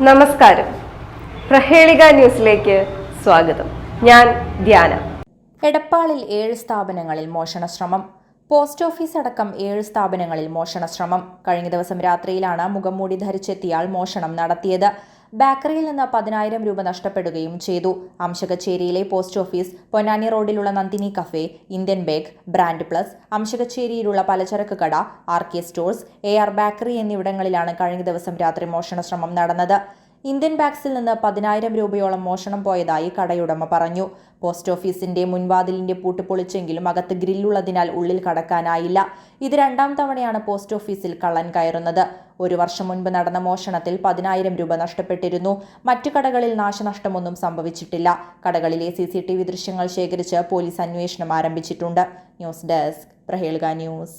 നമസ്കാരം. പ്രഹേളിക ന്യൂസിലേക്ക് സ്വാഗതം. ഞാൻ ധ്യാന. എടപ്പാളിൽ ഏഴ് സ്ഥാപനങ്ങളിൽ മോഷണ ശ്രമം പോസ്റ്റ് ഓഫീസ് അടക്കം ഏഴ് സ്ഥാപനങ്ങളിൽ മോഷണ ശ്രമം കഴിഞ്ഞ ദിവസം രാത്രിയിലാണ് മുഖംമൂടി ധരിച്ചെത്തിയാൽ മോഷണം നടത്തിയത്. ബേക്കറിയിൽ നിന്ന് പതിനായിരം രൂപ നഷ്ടപ്പെടുകയും ചെയ്തു. അംശകച്ചേരിയിലെ പോസ്റ്റ് ഓഫീസ് പൊന്നാനി റോഡിലുള്ള Nandini cafe Indian bake brand plus അംശകച്ചേരിയിലുള്ള പലചരക്ക് കട R K stores A R bakery എന്നിവിടങ്ങളിലാണ് കഴിഞ്ഞ ദിവസം രാത്രി മോഷണ ശ്രമം നടന്നത്. ഇന്ത്യൻ ബാഗ്സിൽ നിന്ന് പതിനായിരം രൂപയോളം മോഷണം പോയതായി കടയുടമ പറഞ്ഞു. പോസ്റ്റ് ഓഫീസിന്റെ മുൻവാതിലിന്റെ പൂട്ട് പൊളിച്ചെങ്കിലും അകത്ത് ഗ്രില്ലുള്ളതിനാൽ ഉള്ളിൽ കടക്കാനായില്ല. ഇത് രണ്ടാം തവണയാണ് പോസ്റ്റ് ഓഫീസിൽ കള്ളൻ കയറുന്നത്. ഒരു വർഷം മുൻപ് നടന്ന മോഷണത്തിൽ പതിനായിരം രൂപ നഷ്ടപ്പെട്ടിരുന്നു. മറ്റു കടകളിൽ നാശനഷ്ടമൊന്നും സംഭവിച്ചിട്ടില്ല. കടകളിലെ സി സി ടി വി ദൃശ്യങ്ങൾ ശേഖരിച്ച് പോലീസ് അന്വേഷണം ആരംഭിച്ചിട്ടുണ്ട്. News desk Prahelika news.